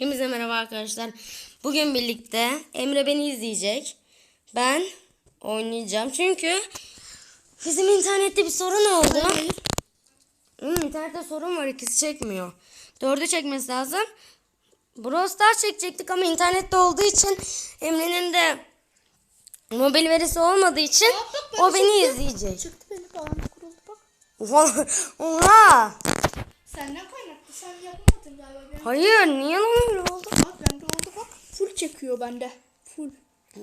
Hepinize merhaba arkadaşlar. Bugün birlikte Emre beni izleyecek. Ben oynayacağım. Çünkü bizim internette bir sorun oldu. Hmm, internette sorun var. ikisi çekmiyor. Dördü çekmesi lazım. Brawl Stars çekecektik ama internette olduğu için Emre'nin de mobil verisi olmadığı için Bak, ben o beni çıktım. izleyecek. Çıktı benim bağlantı kuruldu bak. Oha! Oha! Senden kaynaklı sen. Ben... Hayır niye lan öyle oldu? Bak bende oldu bak. Full çekiyor bende. Full.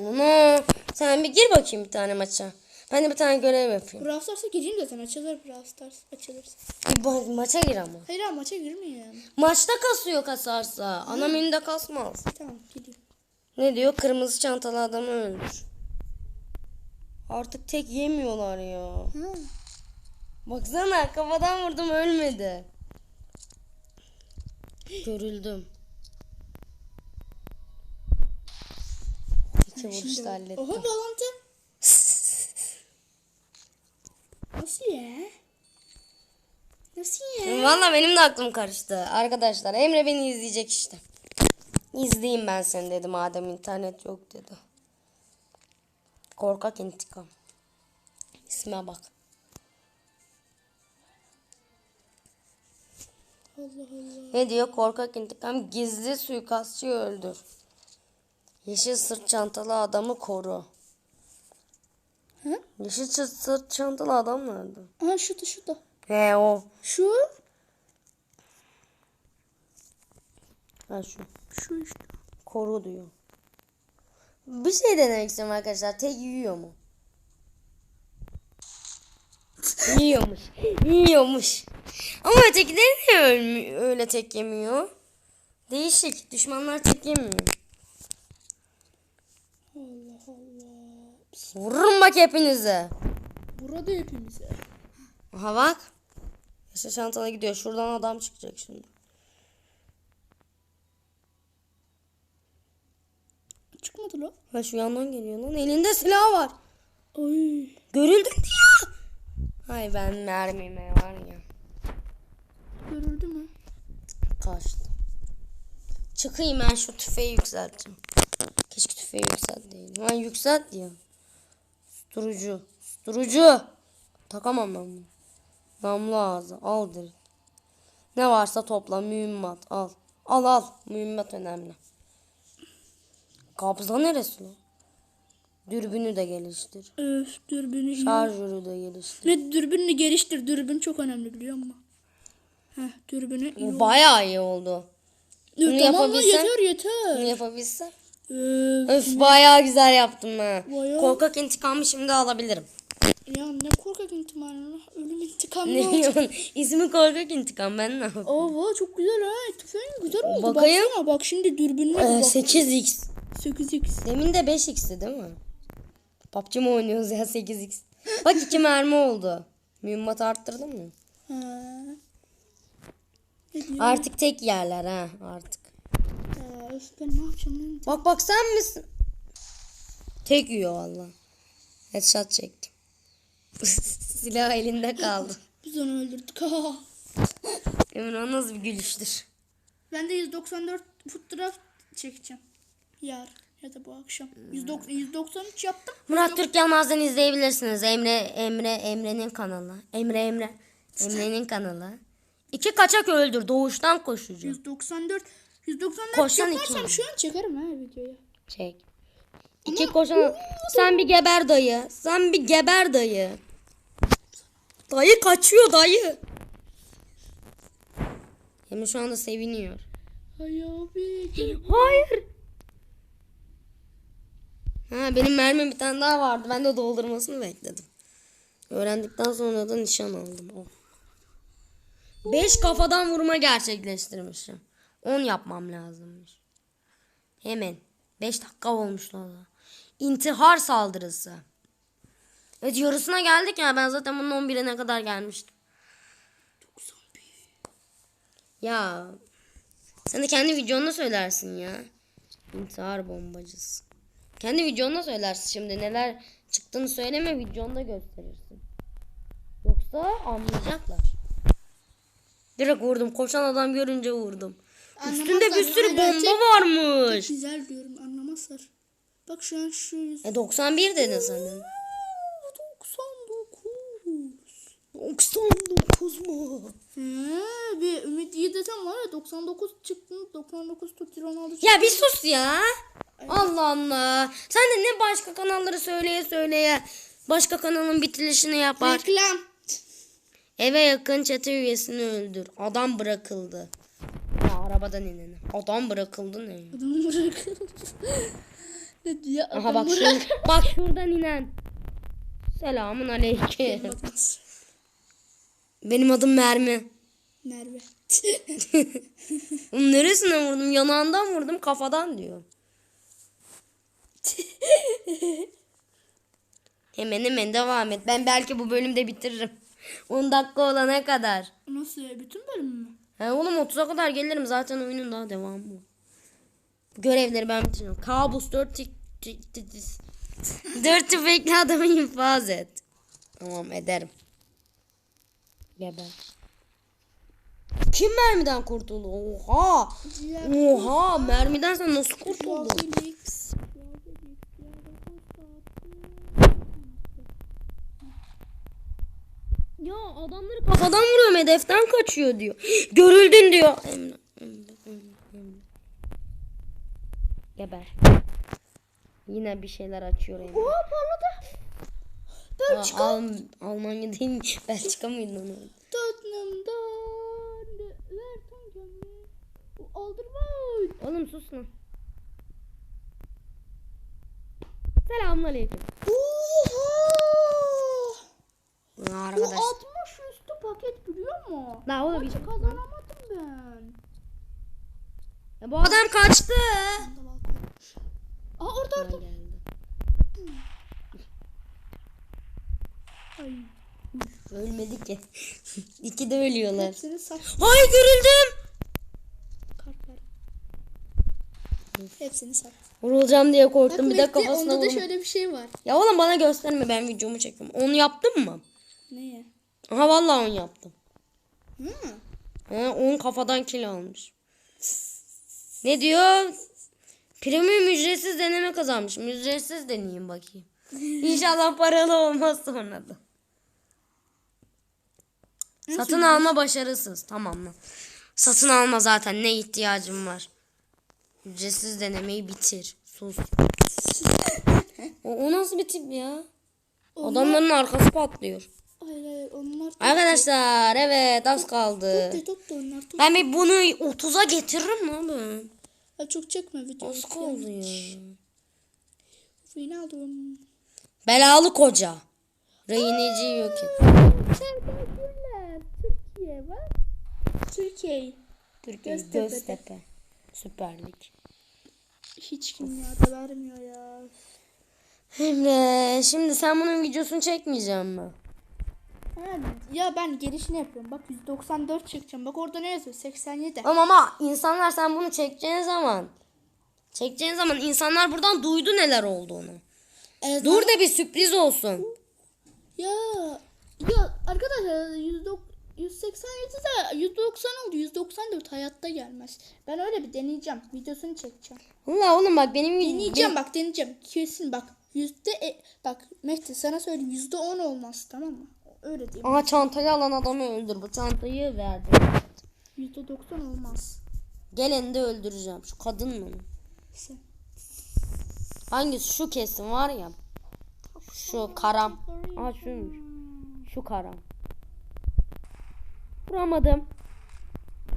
Ana, sen bir gir bakayım bir tane maça. Ben de bir tane görev yapayım. Brawl Stars'a gireyim zaten açılır Brawl Stars açılırsa. Bir ba- maça gir ama. Hayır abi maça girmeyeyim. Maçta kasıyor kasarsa. Ana menüde kasmaz. Tamam gireyim. Ne diyor? Kırmızı çantalı adamı öldür. Artık tek yemiyorlar ya. Baksana kafadan vurdum ölmedi. Görüldüm. İki vuruşta hallettim. Oha bağlantı. Nasıl ya? Nasıl ya? Valla benim de aklım karıştı. Arkadaşlar Emre beni izleyecek işte. İzleyeyim ben seni dedi madem internet yok dedi. Korkak intikam. İsme bak. Allah Allah. Ne diyor? Korkak intikam gizli suikastçıyı öldür. Yeşil sırt çantalı adamı koru. Ha? Yeşil sırt, sırt çantalı adam nerede? Aha şu da şu da. He o. Şu. Ha şu. Şu işte. Koru diyor. Bir şey denemek istiyorum arkadaşlar. Tek yiyor mu? Yiyormuş. Yiyormuş. Ama ötekileri niye ölmü- öyle tek yemiyor? Değişik. Düşmanlar tek yemiyor. Allah bak hepinize. Burada hepimize. Aha bak. Yaşa çantana gidiyor. Şuradan adam çıkacak şimdi. Çıkmadı lan. Ha şu yandan geliyor lan. Elinde silah var. Ay. Görüldün diyor. Ay ben mermime var ya. Görüldü mü? Kaçtı. Çıkayım ben şu tüfeği yükselteceğim. Keşke tüfeği yükselteydim. Ben yükselt ya. Susturucu. Susturucu. Takamam ben bunu. Namlu ağzı. Al direkt. Ne varsa topla. Mühimmat. Al. Al al. Mühimmat önemli. Kabza neresi lan? Dürbünü de geliştir. Öf dürbünü. Şarjörü de geliştir. Ve dürbününü geliştir. Dürbün çok önemli biliyor musun? Heh dürbünü iyi. Bu bayağı iyi oldu. Bunu tamam mı? yapabilsem- Yeter yeter. Bunu yapabilsem. Öf. Öf bayağı güzel yaptım ha. Bayağı. Korkak intikamı şimdi alabilirim. Ya ne korkak intikamı. Ölüm intikamı Ne ne olacak? İsmi korkak intikam ben ne yapayım? Aa çok güzel ha. Tüfeğin güzel oldu. Bakayım. Baksana bak şimdi dürbününe Ee, bak. 8x. 8x. Demin de 5x'ti değil mi? PUBG mi oynuyoruz ya 8x? Bak iki mermi oldu. Mühimmat arttırdın mı? Ha. Artık tek yerler ha artık. Ya, öf ben ne yapacağım lan? Bak bak sen misin? Tek yiyor valla. Headshot çektim. Silah elinde kaldı. Biz onu öldürdük. Emin o nasıl bir gülüştür. Ben de 194 fotoğraf çekeceğim. Yar ya da bu akşam. 190, 193 yaptım. Murat Türk Yılmaz'dan izleyebilirsiniz. Emre Emre Emre'nin kanalı. Emre Emre. Emre'nin kanalı. İki kaçak öldür. Doğuştan koşucu. 194. 194 Koşan iki yaparsam olur. şu an çekerim ha videoyu. Çek. İki Ama- koşan. Sen bir geber dayı. Sen bir geber dayı. Dayı kaçıyor dayı. Emre şu anda seviniyor. Ay abi. Hayır. Ha benim mermim bir tane daha vardı. Ben de doldurmasını bekledim. Öğrendikten sonra da nişan aldım. Of. 5 kafadan vurma gerçekleştirmişim. 10 yapmam lazımmış. Hemen. 5 dakika olmuş daha. İntihar saldırısı. Evet yarısına geldik ya. Ben zaten bunun 11'ine kadar gelmiştim. 91. Ya. Sen de kendi videonda söylersin ya. İntihar bombacısı. Kendi videonda söylersin şimdi. Neler çıktığını söyleme videonda gösterirsin. Yoksa anlayacaklar. Direkt vurdum. Koşan adam görünce vurdum. Üstünde bir sürü bomba varmış. Güzel diyorum anlamazlar. Bak şu an şu yüz. E 91 dedin de. 99. 99 mu? He, bir Ümit iyi desem var ya 99 çıktı. 99 tut Ronaldo çıktı. Ya bir sus ya. Allah Allah. Sen de ne başka kanalları söyleye söyleye başka kanalın bitirişini yapar. Reklam. Eve yakın çete üyesini öldür. Adam bırakıldı. Ya arabadan inene. Adam bırakıldı ne? Adam bırakıldı. ne diyor? Aha Adam bak şu, bak şuradan inen. Selamun aleyküm. Benim adım Mermi. Merve. Oğlum neresinden vurdum? Yanağından vurdum kafadan diyor. hemen hemen devam et. Ben belki bu bölümde bitiririm. 10 dakika olana kadar. Nasıl ya? Bütün bölüm mü? He oğlum 30'a kadar gelirim. Zaten oyunun daha devamı. bu. Görevleri ben bitiriyorum. Kabus 4 tik tik tik tik. 4 tüfekli adamı infaz et. Tamam ederim. Geber. Kim mermiden kurtuldu? Oha! Oha! Mermiden sen nasıl kurtuldun? Ya adamları kafadan vuruyorum hedeften kaçıyor diyor. Görüldün diyor. Emre, Emre, Emre, Emre. Geber. Yine bir şeyler açıyor Emre. Oha parladı. Aa, Al, Almanya değil mi? Belçika mıydı onu? Tottenham'dan Verton gömleği. Alderweireld. Oğlum sus lan. Selamünaleyküm. Oha! Aa, Bu Arkadaş. 60 üstü paket biliyor mu? La oğlum Maçı kazanamadım ben. Ya bu adam kaçtı. Aa orada Ha, orada. geldi. Ay. Ölmedi ki. İki de ölüyorlar. Hay görüldüm. Hepsini saç. Vurulacağım diye korktum. Bak bir de kafasına onda da şöyle bir şey var. Ya oğlum bana gösterme ben videomu çekiyorum. Onu yaptın mı? Neye? Aha vallahi onu yaptım. Hı. Ha, 10 kafadan kilo almış. Ne diyor? Premium ücretsiz deneme kazanmışım. Ücretsiz deneyeyim bakayım. İnşallah paralı olmaz sonra da. Satın alma başarısız. Tamam mı? Satın alma zaten ne ihtiyacım var. Ücretsiz denemeyi bitir. Sus. o, o nasıl bir tip ya? Adamların arkası patlıyor. Hayır hayır onlar. Arkadaşlar evet az kaldı. Tut tut da onlar tut. Ben bir bunu 30'a getiririm ben. Ya çok çekme video. Az kaldı ya. Yine aldım. Belalı koca. Rehineci yok et. Teşekkürler. Türkiye bak. Türkiye. Türkiye Göztepe'de. Göztepe. Süper Lig. Hiç kim ya da vermiyor ya. Emre şimdi sen bunun videosunu çekmeyeceksin mi? Ya ben gelişini yapıyorum. Bak 194 çekeceğim. Bak orada ne yazıyor? 87. Ama, ama insanlar sen bunu çekeceğin zaman çekeceğin zaman insanlar buradan duydu neler olduğunu. Evet, Dur da bir sürpriz olsun. Ya ya arkadaşlar 190 187 de 190 oldu. 194 hayatta gelmez. Ben öyle bir deneyeceğim. Videosunu çekeceğim. Allah oğlum bak benim Deneyeceğim bak deneyeceğim. Kesin bak. Yüzde e, bak Mehdi sana söyleyeyim yüzde on olmaz tamam mı? Öyle diyeyim. Aha çantayı alan adamı öldür. Bu çantayı verdi. Yüzde doksan olmaz. Geleni de öldüreceğim. Şu kadın mı? Sen. Hangisi? Şu kesin var ya. Şu karam. Aa şuymuş. Şu karam. Vuramadım.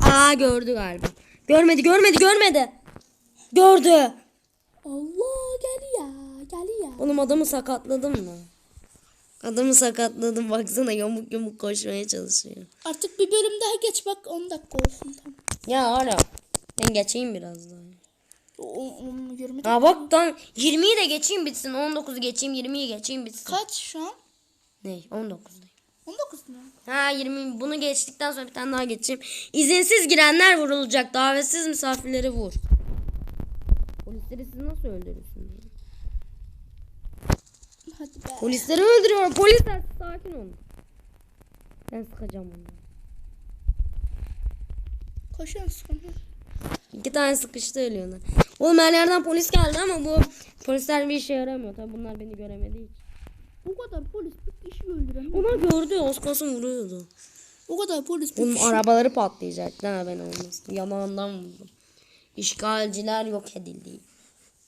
Aa gördü galiba. Görmedi görmedi görmedi. Gördü. Allah gel ya gel ya. Oğlum adamı sakatladım mı? Adamı sakatladım baksana yamuk yamuk koşmaya çalışıyor. Artık bir bölüm daha geç bak 10 dakika olsun tamam. Ya hala ben geçeyim biraz daha. O, o, 20 Ha bak lan 20'yi de geçeyim bitsin. 19'u geçeyim 20'yi geçeyim bitsin. Kaç şu an? Ne? 19 değil. 19 mu? Ha 20 bunu geçtikten sonra bir tane daha geçeyim. İzinsiz girenler vurulacak. Davetsiz misafirleri vur. Polisleri siz nasıl öldürürsünüz? Hadi be. Polisleri öldürüyorum. Polisler sakin olun. Ben sıkacağım onu. Koşuyorsun sonra. İki tane sıkıştı ölüyorlar. Oğlum her yerden polis geldi ama bu polisler bir işe yaramıyor. Tabi bunlar beni göremediği için. O kadar polis bir kişi öldüremez. Onlar gördü kalsın vuruyordu. O kadar polis bir Oğlum kişi. arabaları patlayacaktı ha ben olmasın. Yalandan vurdum. İşgalciler yok edildi.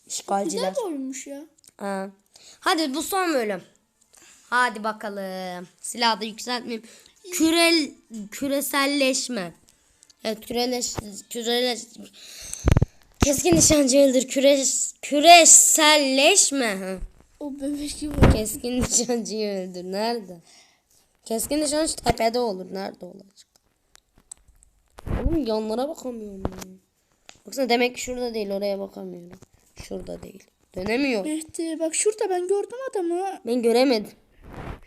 İşgalciler. Güzel oyunmuş ya. Ha. Hadi bu son bölüm. Hadi bakalım. Silahı da yükseltmeyeyim. Kürel, küreselleşme. Evet küreleş, küreleş, keskin nişancı öldür. Küres, küreselleşme. Ha. O bebek gibi. Keskin nişancıyı öldür. Nerede? Keskin nişancı tepede olur. Nerede olacak? Oğlum yanlara bakamıyorum ben. Baksana demek ki şurada değil. Oraya bakamıyorum. Şurada değil. Dönemiyor. Mehdi bak şurada ben gördüm adamı. Ben göremedim.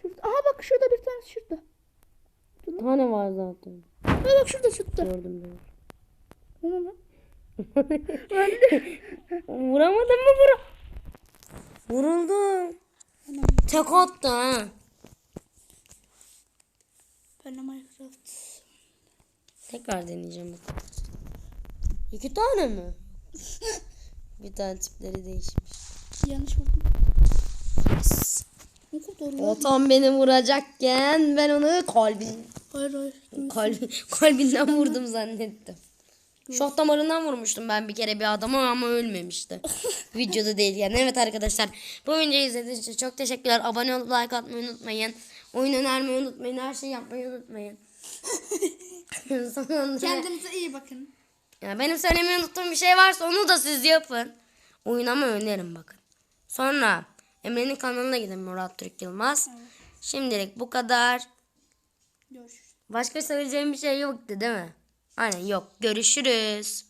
Şurada. Aha bak şurada bir tanesi şurada. Bir tane var zaten. Ha bak şurada şurada. Gördüm ben. O ne lan? Vuramadın mı vura? Vuruldum. Tek attı ha. Ben de Minecraft. Tekrar deneyeceğim. İki tane mi? Bir tane tipleri değişmiş. Yanlış buldum. Ne kadar O lan? tam beni vuracakken ben onu kalbin Hayır hayır. kalbi, kalbinden vurdum zannettim. Şok damarından vurmuştum ben bir kere bir adama ama ölmemişti. Videoda değil yani. Evet arkadaşlar bu videoyu izlediğiniz için çok teşekkürler. Abone olup like atmayı unutmayın. Oyun önermeyi unutmayın. Her şeyi yapmayı unutmayın. Sonunda- Kendinize iyi bakın. Ya benim söylemeyi unuttuğum bir şey varsa onu da siz yapın. Oynama önerim bakın. Sonra Emre'nin kanalına gidin Murat Türk Yılmaz. Şimdilik bu kadar. Görüşürüz. Başka söyleyeceğim bir şey yoktu değil mi? Aynen yok. Görüşürüz.